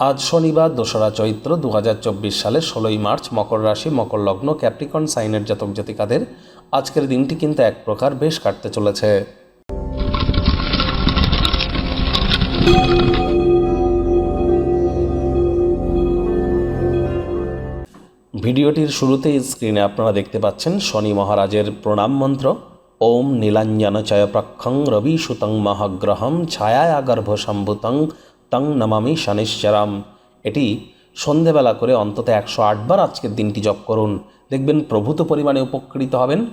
আজ শনিবার দোসরা চৈত্র দু হাজার চব্বিশ সালের ষোলোই মার্চ মকর রাশি, মকর লগ্ন, ক্যাপ্রিকন, সাইনের জাতক জাতিকাদের আজকের দিনটি কিন্তু এক প্রকার বেশ কাটতে চলেছে। ভিডিওটির শুরুতেই স্ক্রিনে আপনারা দেখতে পাচ্ছেন শনি মহারাজের প্রণাম মন্ত্র। ওম নীলাঞ্জন চয়প্রক্ষং রবি সুতং মহাগ্রহম ছায়াগর্ভ সম্ভুতং তং নমামি শনিশ্চরাম। এটি সন্ধেবেলা করে অন্তত একশো আটবার আজকের দিনটি জপ করুন। দেখবেন প্রভূত পরিমাণে উপকৃত হবেন।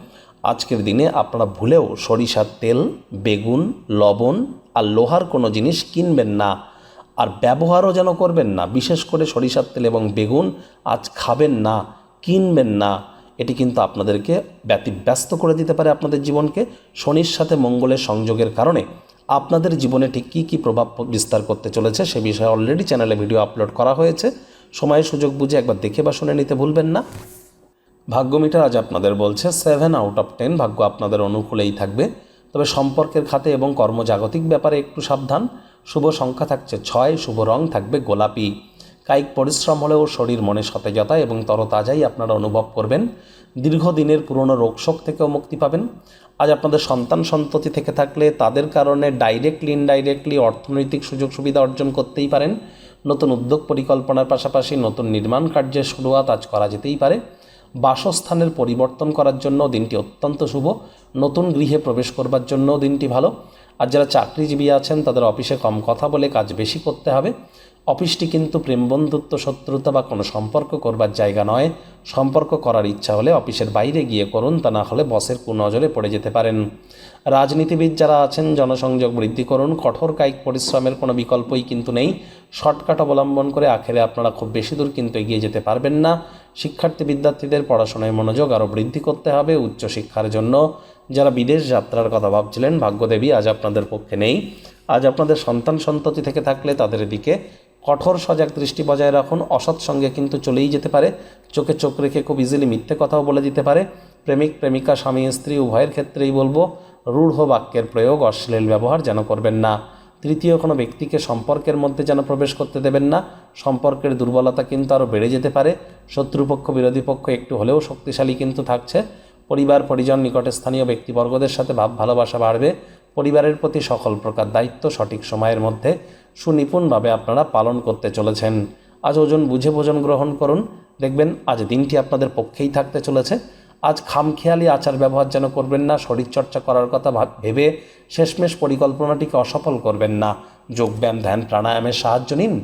আজকের দিনে আপনারা ভুলেও সরিষার তেল, বেগুন, লবণ আর লোহার কোনো জিনিস কিনবেন না। আর ব্যবহারও যেন করবেন না। বিশেষ করে সরিষার তেল এবং বেগুন আজ খাবেন না, কিনবেন না। এটি কিন্তু আপনাদেরকে ব্যতিব্যস্ত করে দিতে পারে আপনাদের জীবনকে। শনির সাথে মঙ্গলের সংযোগের কারণে। আপনাদের জীবনে ঠিক কী কী প্রভাব বিস্তার করতে চলেছে সে বিষয়ে অলরেডি চ্যানেলে ভিডিও আপলোড করা হয়েছে। সময় সুযোগ বুঝে একবার দেখে বা শুনে নিতে ভুলবেন না। ভাগ্য মিটার আজ আপনাদের বলছে সেভেন আউট অফ টেন ভাগ্য আপনাদের অনুকূলেই থাকবে। তবে সম্পর্কের খাতে এবং কর্মজাগতিক ব্যাপারে একটু সাবধান। শুভ সংখ্যা থাকছে ছয়, শুভ রং থাকবে গোলাপি। কায়িক পরিশ্রম হলেও শরীর মনে সতেজতা এবং তরতাজাই আপনারা অনুভব করবেন। দীর্ঘদিনের পুরনো রোগশোক থেকেও মুক্তি পাবেন। আজ আপনাদের সন্তান সন্ততি থেকে থাকলে তাদের কারণে ডাইরেক্টলি ইনডাইরেক্টলি অর্থনৈতিক সুযোগ সুবিধা অর্জন করতেই পারেন। নতুন উদ্যোগ পরিকল্পনার পাশাপাশি নতুন নির্মাণ কার্যের শুরুয়াত আজ করা যেতেই পারে। বাসস্থানের পরিবর্তন করার জন্য দিনটি অত্যন্ত শুভ। নতুন গৃহে প্রবেশ করবার জন্য দিনটি ভালো। আর যারা চাকরিজীবী আছেন, তাদের অফিসে কম কথা বলে কাজ বেশি করতে হবে। অফিসটি কিন্তু প্রেম বন্ধুত্ব, শত্রুতা বা কোনো সম্পর্ক করবার জায়গা নয়। সম্পর্ক করার ইচ্ছা হলে অফিসের বাইরে গিয়ে করুন, তা না হলে বসের কুনজরে পড়ে যেতে পারেন। রাজনীতিবিদ যারা আছেন, জনসংযোগ বৃদ্ধি করুন, কঠোর কায়িক পরিশ্রমের কোনো বিকল্পই কিন্তু নেই। শর্টকাট অবলম্বন করে আখেরে আপনারা খুব বেশি দূর কিন্তু এগিয়ে যেতে পারবেন না। শিক্ষার্থী বিদ্যার্থীদের পড়াশোনায় মনোযোগ আরও বৃদ্ধি করতে হবে উচ্চশিক্ষার জন্য। যারা বিদেশ যাত্রার কথা ভাবছিলেন, ভাগ্যদেবী আজ আপনাদের পক্ষে নেই। আজ আপনাদের সন্তান সন্ততি থেকে থাকলে তাদের দিকে কঠোর সজাগ দৃষ্টি বজায় রাখুন, অসৎ সঙ্গে কিন্তু চলেই যেতে পারে, চোখে চোখ রেখে খুব ইজিলি মিথ্যে কথাও বলে দিতে পারে। প্রেমিক, প্রেমিকা, স্বামী, স্ত্রী, উভয়ের ক্ষেত্রেই বলব, রূঢ় বাক্যের প্রয়োগ অশ্লীল ব্যবহার যেন করবেন না। তৃতীয়, কোনো ব্যক্তিকে সম্পর্কের মধ্যে যেন প্রবেশ করতে দেবেন না। সম্পর্কের দুর্বলতা কিন্তু আরও বেড়ে যেতে পারে। শত্রুপক্ষ, বিরোধী পক্ষ একটু হলেও শক্তিশালী কিন্তু থাকছে। পরিবার, পরিজন, নিকটে স্থানীয় ব্যক্তিবর্গদের সাথে ভাব, ভালোবাসা বাড়বে। পরিবারের প্রতি সকল প্রকার দায়িত্ব সঠিক সময়ের মধ্যে সুনিপুণভাবে আপনারা পালন করতে চলেছেন। আজ ওজন বুঝে ভোজন গ্রহণ করুন। দেখবেন, আজ দিনটি আপনাদের পক্ষেই থাকতে চলেছে। আজ খামখেয়ালি আচার ব্যবহার যেন করবেন না, শরীরচর্চা করার কথা ভাব- ভেবে শেষমেশ পরিকল্পনাটিকে অসফল করবেন না। যোগব্যায়াম ধ্যান, প্রাণায়ামের সাহায্য নিন।